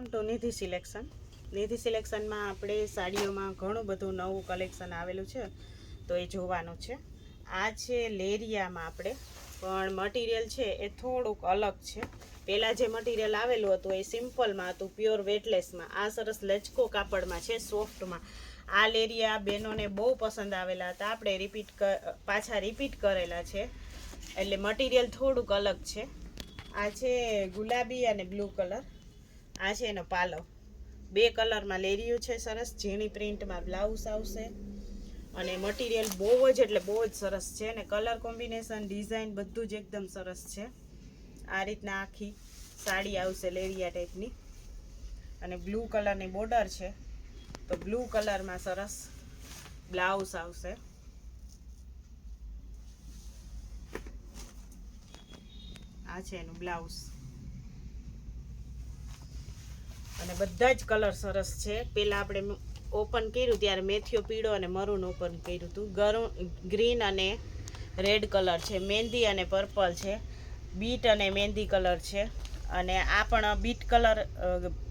Welcome to Nidhi selection Nidhi સિલેક્શનમાં આપણે સાડીઓમાં ઘણું બધું નવું કલેક્શન આવેલું છે, તો એ જોવાનું છે. આ છે લેરિયામાં આપણે, પણ મટીરિયલ છે એ થોડુંક અલગ છે. પહેલાં જે મટીરિયલ આવેલું હતું એ સિમ્પલમાં હતું પ્યોર વેટલેસમાં આ સરસ લચકો કાપડમાં છે સોફ્ટમાં આ લેરિયા બહેનોને બહુ પસંદ આવેલા હતા. આપણે રિપીટ પાછા રિપીટ કરેલા છે. એટલે મટીરિયલ થોડુંક અલગ છે. આ છે ગુલાબી અને બ્લુ કલર આ છે એનો પાલવ બે કલરમાં લેરિયું છે સરસ, ઝીણી પ્રિન્ટમાં બ્લાઉઝ આવશે. અને મટીરિયલ બહુ જ, એટલે બહુ જ સરસ છે અને કલર કોમ્બિનેશન, ડિઝાઇન બધું જ એકદમ સરસ છે. આ રીતના આખી સાડી આવશે લેરિયા ટાઈપની. અને બ્લુ કલરની બોર્ડર છે. તો બ્લુ કલરમાં સરસ બ્લાઉઝ આવશે. આ છે એનું બ્લાઉઝ. અને બધા જ કલર સરસ છે. પહેલાં આપણે ઓપન કર્યું ત્યારે મેથીઓ પીળો અને મરૂન ઓપન કર્યું હતું. ગરું, ગ્રીન અને રેડ કલર છે. મહેંદી અને પર્પલ છે. બીટ અને મહેંદી કલર છે. અને આ પણ બીટ કલર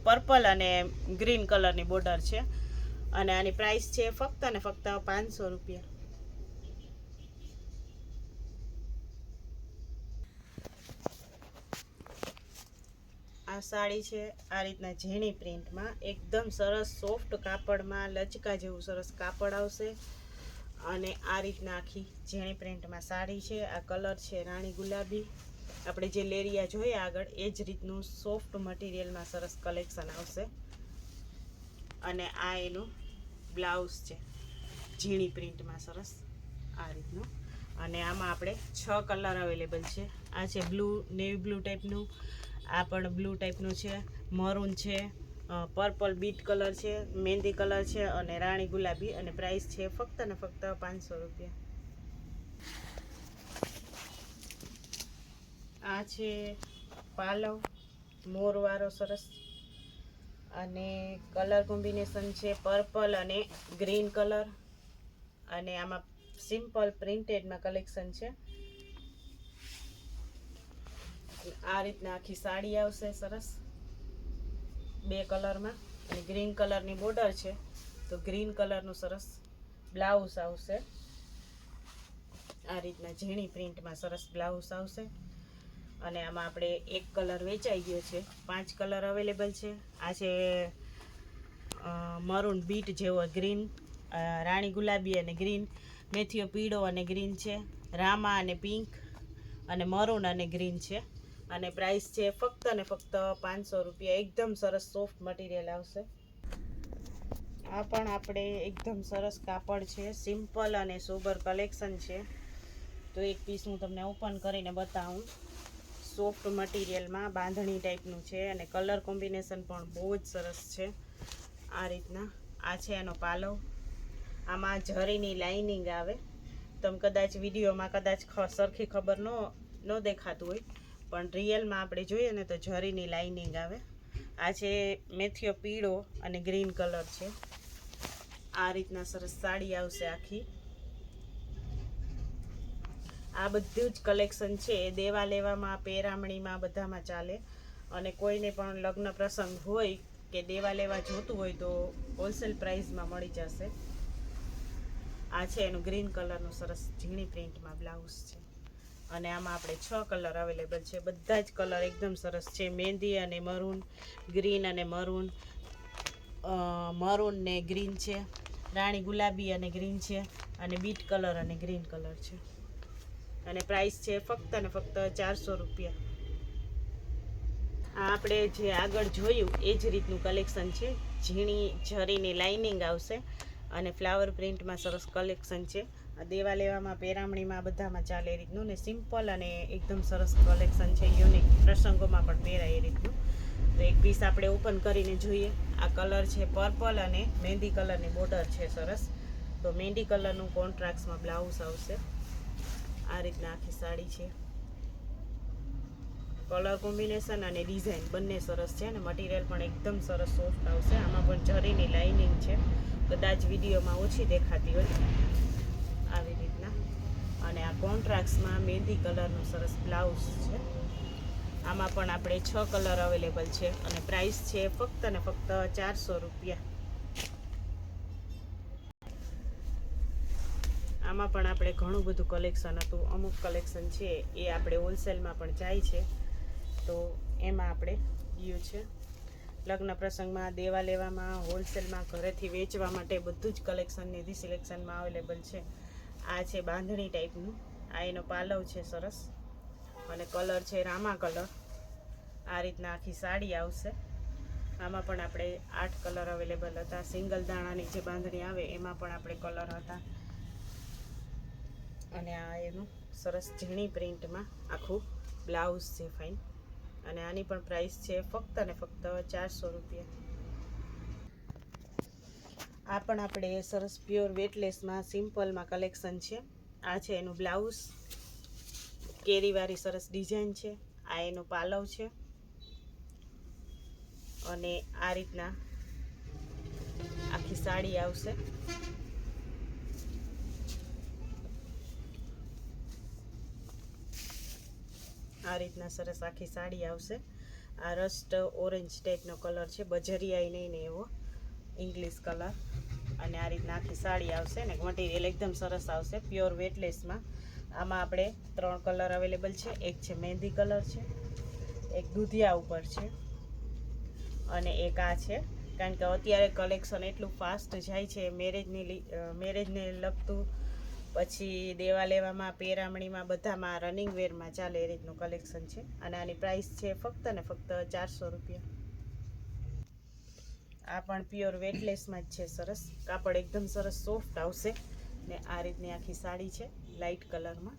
પર્પલ અને ગ્રીન કલરની બોર્ડર છે. અને આની પ્રાઇસ છે ફક્ત અને ફક્ત પાંચસો રૂપિયા. આ સાડી છે, આ રીતના ઝીણી પ્રિન્ટમાં. એકદમ સરસ સોફ્ટ કાપડમાં, લચકા જેવું સરસ કાપડ આવશે. અને આ રીતના આખી ઝીણી પ્રિન્ટમાં સાડી છે. આ કલર છે રાણી ગુલાબી. આપણે જે લેરિયા જોઈએ આગળ, એ જ રીતનું સોફ્ટ મટીરિયલમાં સરસ કલેક્શન આવશે. અને આ એનું બ્લાઉઝ છે, ઝીણી પ્રિન્ટમાં સરસ આ રીતનું. અને આમાં આપણે છ કલર અવેલેબલ છે. આ છે બ્લુ, નેવી બ્લુ ટાઈપનું. આ પણ બ્લુ ટાઈપનું છે, મરૂન છે પર્પલ બીટ કલર છે મહેંદી કલર છે અને રાણી ગુલાબી અને પ્રાઇસ છે ફક્ત ને ફક્ત પાંચસો રૂપિયા. આ છે પાલવ મોરવાળો સરસ. અને કલર કોમ્બિનેશન છે પર્પલ અને ગ્રીન કલર. અને આમાં સિમ્પલ પ્રિન્ટેડમાં કલેક્શન છે. આ રીતના આખી સાડી આવશે સરસ. બે કલરમાં. અને ગ્રીન કલરની બોર્ડર છે. તો ગ્રીન કલરનું સરસ બ્લાઉઝ આવશે. આ રીતના ઝીણી પ્રિન્ટમાં સરસ બ્લાઉઝ આવશે. અને આમાં આપણે એક કલર વેચાઈ ગયો છે. પાંચ કલર અવેલેબલ છે. આ છે મરૂન બીટ જેવો ગ્રીન રાણી ગુલાબી અને ગ્રીન, મેથીઓ પીળો અને ગ્રીન છે. રામા અને પિંક અને મરૂન અને ગ્રીન છે. અને પ્રાઇસ છે ફક્ત ને ફક્ત પાંચસો રૂપિયા. એકદમ સરસ સોફ્ટ મટીરિયલ આવશે. આ પણ આપણે એકદમ સરસ કાપડ છે. સિમ્પલ અને સોબર કલેક્શન છે. તો એક પીસ હું તમને ઓપન કરીને બતાવું. સોફ્ટ મટીરિયલમાં બાંધણી ટાઈપનું છે અને કલર કોમ્બિનેશન પણ બહુ જ સરસ છે. આ રીતના. આ છે એનો પાલવ. આમાં જરીની લાઇનિંગ આવે. તમે કદાચ વિડીયોમાં કદાચ સરખી ખબર ન ન દેખાતું હોય. પણ રિયલમાં આપણે જોઈએ ને તો જરીની લાઇનિંગ આવે. આ છે મેથીઓ પીળો અને ગ્રીન કલર છે. આ રીતના સરસ સાડી આવશે આખી. આ બધું જ કલેક્શન છે. દેવા લેવામાં, પેરામણીમાં બધામાં ચાલે. અને કોઈને પણ લગ્ન પ્રસંગ હોય કે દેવા લેવા જોતું હોય તો હોલસેલ પ્રાઇસમાં મળી જશે. આ છે એનું ગ્રીન કલરનું સરસ ઝીણી પ્રિન્ટમાં બ્લાઉઝ છે. અને આમાં આપણે છ કલર અવેલેબલ છે. બધા જ કલર એકદમ સરસ છે. મહેંદી અને મરૂન, ગ્રીન અને મરૂન મરૂન ને ગ્રીન છે. રાણી ગુલાબી અને ગ્રીન છે. અને બીટ કલર અને ગ્રીન કલર છે. અને પ્રાઇસ છે ફક્ત ને ફક્ત ચારસો રૂપિયા. આ આપણે જે આગળ જોયું, એ જ રીતનું કલેક્શન છે. ઝીણી, ઝરીની લાઇનિંગ આવશે અને ફ્લાવર પ્રિન્ટમાં સરસ કલેક્શન છે. દેવા લેવામાં પેરામણીમાં બધામાં ચાલે એ રીતનું ને સિમ્પલ અને એકદમ સરસ કલેક્શન છે, યુનિક પ્રસંગોમાં પણ પહેરાય એ રીતનું. તો એક પીસ આપણે ઓપન કરીને જોઈએ. આ કલર છે પર્પલ અને મહેંદી કલરની બોર્ડર છે સરસ. તો મહેંદી કલરનું કોન્ટ્રાક્ટ્સમાં બ્લાઉઝ આવશે. આ રીતના આખી સાડી છે. કલર કોમ્બિનેશન અને ડિઝાઇન બંને સરસ છે અને મટીરિયલ પણ એકદમ સરસ સોફ્ટ આવશે. આમાં પણ જરીની લાઇનિંગ છે. કદાચ વિડીયોમાં ઓછી દેખાતી હોય. આવી રીતના. અને આ કોન્ટ્રાક્ટ્સમાં મહેંદી કલરનું સરસ બ્લાઉઝ છે. આમાં પણ આપણે છ કલર અવેલેબલ છે અને પ્રાઇસ છે ફક્ત ને ફક્ત ચારસો રૂપિયા. આમાં પણ આપણે ઘણું બધું કલેક્શન હતું. અમુક કલેક્શન છે, એ આપણે હોલસેલમાં પણ જાય છે. તો એમાં આપણે ગયું છે. લગ્ન પ્રસંગમાં દેવા લેવામાં હોલસેલમાં ઘરેથી વેચવા માટે બધું જ કલેક્શન નિધિ સિલેક્શનમાં અવેલેબલ છે. આ છે બાંધણી ટાઈપનું. આ એનો પાલવ છે સરસ. અને કલર છે રામા કલર. આ રીતના આખી સાડી આવશે. આમાં પણ આપણે આઠ કલર અવેલેબલ હતા. સિંગલ દાણાની જે બાંધણી આવે, એમાં પણ આપણે કલર હતા. અને આ એનું સરસ ઝીણી પ્રિન્ટમાં આખું બ્લાઉઝ છે ફાઇન અને આની પણ પ્રાઇસ છે ફક્ત ને ફક્ત ચારસો રૂપિયા. આ પણ આપણે સરસ પ્યોર વેટલેસમાં સિમ્પલમાં કલેક્શન છે. આ છે એનું બ્લાઉઝ. કેરીવાળી સરસ ડિઝાઇન છે. આ એનું પાલવ છે. અને આ રીતના આખી સાડી આવશે. આ રીતના સરસ આખી સાડી આવશે. આ રસ્ટ ઓરેન્જ ટાઈપનો કલર છે. બજરિયાઈ નહીં ને એવો. ઇંગ્લિશ કલર અને આ રીતના આખી સાડી આવશે ને મટીરિયલ એકદમ સરસ આવશે પ્યોર વેટલેસમાં આમાં આપણે ત્રણ કલર અવેલેબલ છે. એક છે મહેંદી કલર છે, એક દૂધિયા ઉપર છે અને એક આ છે. કારણ કે અત્યારે કલેક્શન એટલું ફાસ્ટ જાય છે મેરેજની મેરેજને લગતું. પછી દેવા લેવામાં, પેરામણીમાં બધામાં રનિંગ વેરમાં ચાલે એ રીતનું કલેક્શન છે. અને આની પ્રાઇસ છે ફક્ત ને ફક્ત ચારસો રૂપિયા. આ પણ પ્યોર વેટલેસમાં જ છે, સરસ. કાપડ એકદમ સરસ સોફ્ટ આવશે. ને આ રીતની આખી સાડી છે લાઇટ કલરમાં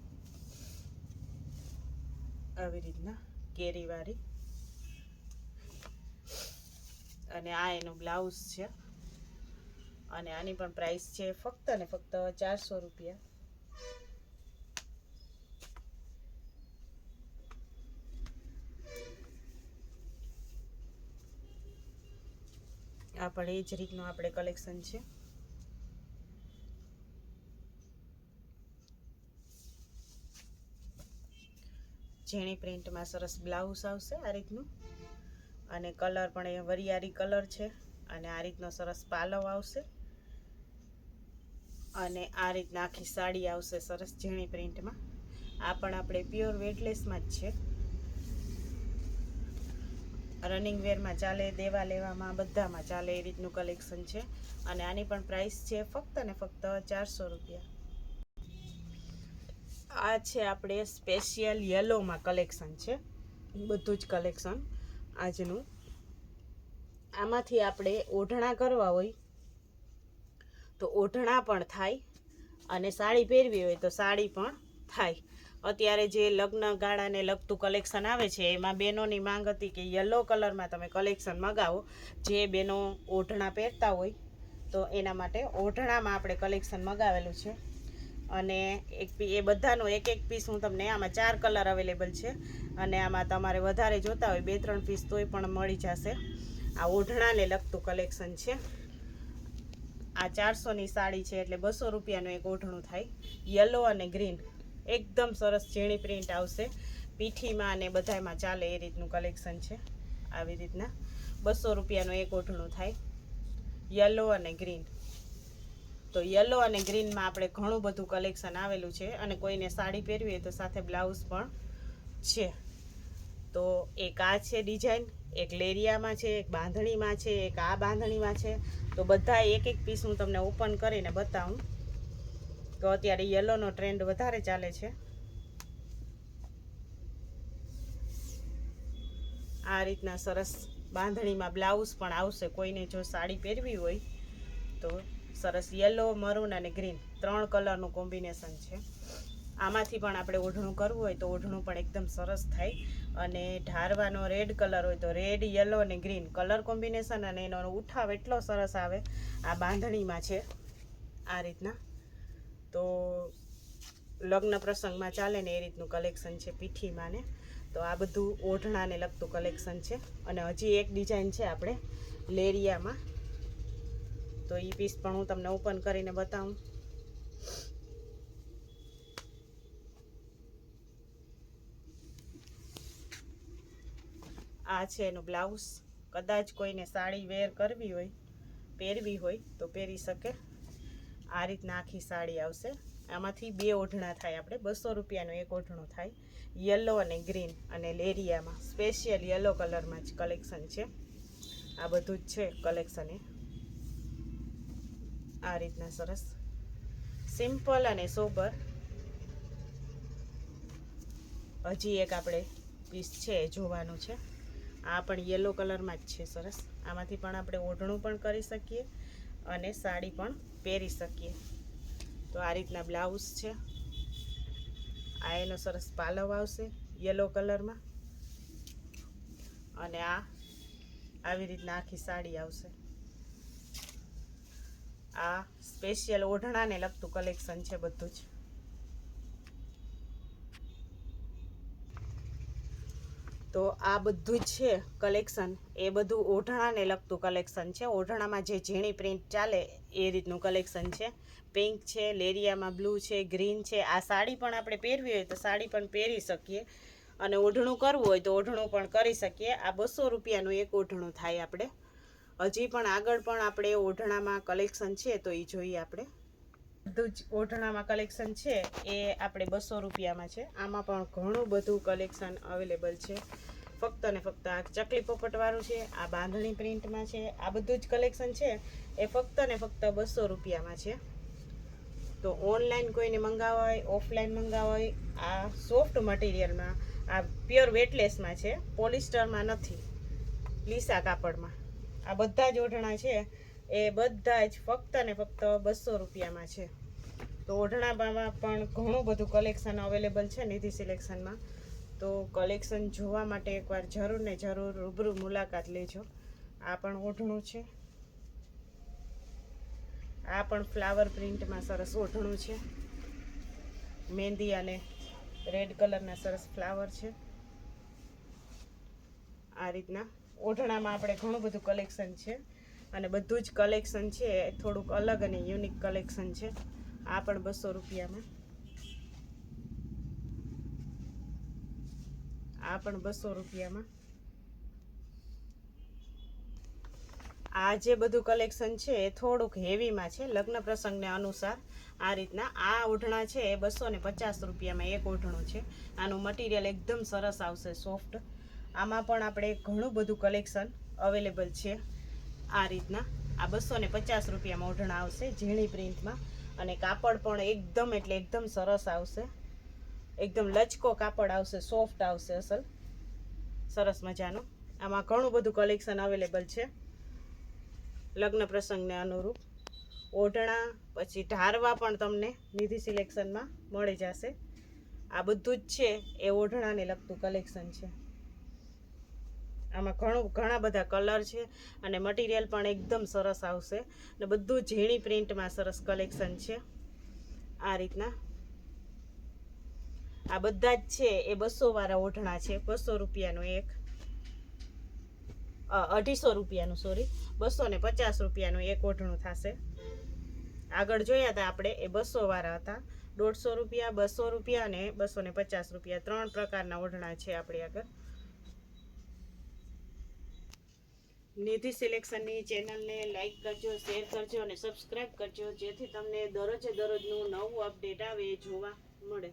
આવી રીતના કેરીવાળી અને આ એનું બ્લાઉઝ છે. અને આની પણ પ્રાઇસ છે ફક્ત ને ફક્ત ચારસો રૂપિયા. આ પણ એ જ રીતનું આપણે કલેક્શન છે. ઝીણી પ્રિન્ટમાં સરસ બ્લાઉઝ આવશે આ રીતનું. અને કલર પણ એ વરિયાળી કલર છે. અને આ રીતનો સરસ પાલવ આવશે. અને આ રીતના આખી સાડી આવશે સરસ ઝીણી પ્રિન્ટમાં. આ પણ આપણે પ્યોર વેટલેસમાં જ છે. રનિંગ વેરમાં ચાલે, દેવા લેવામાં, બધામાં ચાલે એ રીતનું કલેક્શન છે. અને આની પણ પ્રાઇસ છે ફક્ત ને ફક્ત ચારસો રૂપિયા. આ છે આપણે સ્પેશિયલ યલોમાં કલેક્શન છે. બધું જ કલેક્શન આજનું. આમાંથી આપણે ઓઢણા કરવા હોય તો ઓઢણા પણ થાય અને સાડી પહેરવી હોય તો સાડી પણ થાય. અત્યારે જે લગ્ન ગાળાને લગતું કલેક્શન આવે છે, એમાં બહેનોની માંગ હતી કે યલો કલરમાં તમે કલેક્શન મગાવો. જે બહેનો ઓઢણા પહેરતા હોય, તો એના માટે ઓઢણામાં આપણે કલેક્શન મગાવેલું છે. અને એક પી, એ બધાનો એક એક પીસ હું તમને, આમાં ચાર કલર અવેલેબલ છે. અને આમાં તમારે વધારે જોતા હોય, બે ત્રણ પીસ તોય પણ મળી જશે. આ ઓઢણાને લગતું કલેક્શન છે. આ ચારસોની સાડી છે, એટલે બસો રૂપિયાનું એક ઓઢણું થાય. યલો અને ગ્રીન એકદમ સરસ ઝીણી પ્રિન્ટ આવશે. પીઠીમાં અને બધામાં ચાલે એ રીતનું કલેક્શન છે. આવી રીતના. બસો રૂપિયાનું એક ઓઢણું થાય. યલો અને ગ્રીન તો યલો અને ગ્રીનમાં આપણે ઘણું બધું કલેક્શન આવેલું છે અને કોઈને સાડી પહેરવી હોય તો સાથે બ્લાઉઝ પણ છે. તો એક આ છે ડિઝાઇન એક લેરિયામાં છે, એક બાંધણીમાં છે, એક આ બાંધણીમાં છે. તો બધા એક એક પીસ હું તમને ઓપન કરીને બતાવું. તો અત્યારે યલોનો ટ્રેન્ડ વધારે ચાલે છે. આ રીતના સરસ બાંધણીમાં બ્લાઉઝ પણ આવશે. કોઈને જો સાડી પહેરવી હોય તો સરસ યલો મરૂન અને ગ્રીન ત્રણ કલરનું કોમ્બિનેશન છે. આમાંથી પણ આપણે ઓઢણું કરવું હોય તો ઓઢણું પણ એકદમ સરસ થાય. અને ઢારવાનો રેડ કલર હોય તો રેડ યલો અને ગ્રીન કલર કોમ્બિનેશન અને એનો ઉઠાવ એટલો સરસ આવે. આ બાંધણીમાં છે. આ રીતના. તો લગ્ન પ્રસંગમાં ચાલે ને એ રીતનું કલેક્શન છે પીઠીમાં ને. તો આ બધું ઓઢણાને લગતું કલેક્શન છે. અને હજી એક ડિઝાઇન છે આપણે, લેરિયામાં. તો એ પીસ પણ હું તમને ઓપન કરીને બતાવું. આ છે એનું બ્લાઉઝ કદાચ કોઈને સાડી વેર કરવી હોય, પહેરવી હોય, તો પહેરી શકે. આ રીતના આખી સાડી આવશે. આમાંથી બે ઓઢણા થાય આપણે, બસો રૂપિયાનું એક ઓઢણું થાય. યલો અને ગ્રીન અને લેરિયામાં. સ્પેશિયલ યલો કલરમાં જ કલેક્શન છે. આ બધું જ છે કલેક્શન એ. આ રીતના સરસ. સિમ્પલ અને સોબર હજી એક આપણે પીસ છે જોવાનું છે. આ પણ યલો કલરમાં જ છે સરસ. આમાંથી પણ આપણે ઓઢણું પણ કરી શકીએ. અને સાડી પણ પહેરી શકીએ. તો આ રીતના બ્લાઉઝ છે. આ એનો સરસ પાલવ આવશે યલો કલરમાં. અને આ આવી રીતના આખી સાડી આવશે. આ સ્પેશિયલ ઓઢણાને લગતું કલેક્શન છે બધું જ. તો આ બધું જ છે કલેક્શન એ બધું ઓઢણાને લગતું કલેક્શન છે. ઓઢણામાં જે ઝીણી પ્રિન્ટ ચાલે એ રીતનું કલેક્શન છે. પિંક છે લેરિયામાં બ્લુ છે ગ્રીન છે. આ સાડી પણ આપણે પહેરવી હોય તો સાડી પણ પહેરી શકીએ. અને ઓઢણું કરવું હોય તો ઓઢણું પણ કરી શકીએ. આ બસો રૂપિયાનું એક ઓઢણું થાય આપણે. હજી પણ આગળ પણ આપણે ઓઢણામાં કલેક્શન છે તો એ જોઈએ આપણે. બધું જ ઓઢણામાં કલેક્શન છે, એ આપણે બસો રૂપિયામાં છે. આમાં પણ ઘણું બધું કલેક્શન અવેલેબલ છે. ફક્ત ને ફક્ત આ ચકલી પોપટવાળું છે, આ બાંધણી પ્રિન્ટમાં છે, આ બધું જ કલેક્શન છે. એ ફક્ત ને ફક્ત બસો રૂપિયામાં છે. તો ઓનલાઈન કોઈને મંગાવવા હોય ઓફલાઈન મંગાવવા હોય આ સોફ્ટ મટીરિયલમાં આ પ્યોર વેટલેસમાં છે પોલિસ્ટરમાં નથી. લીસા કાપડમાં. આ બધા જ ઓઢણા છે. એ બધા જ ફક્ત ને ફક્ત બસો રૂપિયામાં છે. તો ઓઢણામાં પણ ઘણું બધું કલેક્શન અવેલેબલ છે નિધિ સિલેક્શનમાં તો કલેક્શન જોવા માટે એકવાર જરૂર ને જરૂર રૂબરૂ મુલાકાત લેજો. આ પણ ઓઢણું છે. આ પણ ફ્લાવર પ્રિન્ટમાં સરસ ઓઢણું છે. મહેંદી અને રેડ કલરના સરસ ફ્લાવર છે. આ રીતના. ઓઢણામાં આપણે ઘણું બધું કલેક્શન છે. અને બધું જ કલેક્શન છે, થોડુંક અલગ અને યુનિક કલેક્શન છે. આ પણ બસો રૂપિયામાં. આ પણ બસો રૂપિયામાં. આ જે બધું કલેક્શન છે, એ થોડુંક હેવીમાં છે, લગ્ન પ્રસંગને અનુસાર. આ રીતના આ ઓઢણા છે, એ બસો ને પચાસ રૂપિયામાં એક ઓઢણું છે. આનું મટીરિયલ એકદમ સરસ આવશે સોફ્ટ આમાં પણ આપણે ઘણું બધું કલેક્શન અવેલેબલ છે. આ રીતના. આ બસો ને પચાસ રૂપિયામાં ઓઢણા આવશે, ઝીણી પ્રિન્ટમાં. અને કાપડ પણ એકદમ એટલે એકદમ સરસ આવશે. એકદમ લચકો કાપડ આવશે, સોફ્ટ આવશે અસલ. સરસ મજાનું. આમાં ઘણું બધું કલેક્શન અવેલેબલ છે. લગ્ન પ્રસંગને અનુરૂપ. ઓઢણા, પછી ઢારવા પણ તમને નિધિ સિલેક્શનમાં મળી જશે. આ બધું જ છે, એ ઓઢણાને લગતું કલેક્શન છે. આમાં ઘણું, ઘણા બધા કલર છે અને મટીરિયલ પણ એકદમ સરસ આવશે. ને બધું ઝીણી પ્રિન્ટમાં સરસ કલેક્શન છે. આ રીતના. આ બધા જ છે, એ બસો વાળા ઓઢણા છે, બસો રૂપિયાનું એક. અઢીસો રૂપિયાનું સોરી બસો ને પચાસ રૂપિયાનું એક ઓઢણું થશે. આગળ જોયા હતા આપણે, એ બસો વાળા હતા. દોઢસો રૂપિયા, બસો રૂપિયા અને બસો ને પચાસ રૂપિયા. ત્રણ પ્રકારના ઓઢણા છે આપણી આગળ. નિધિ સિલેક્શનની ચેનલને લાઈક કરજો, શેર કરજો અને સબસ્ક્રાઈબ કરજો, જેથી તમને દરરોજે દરરોજનું નવું અપડેટ આવે જોવા મળે.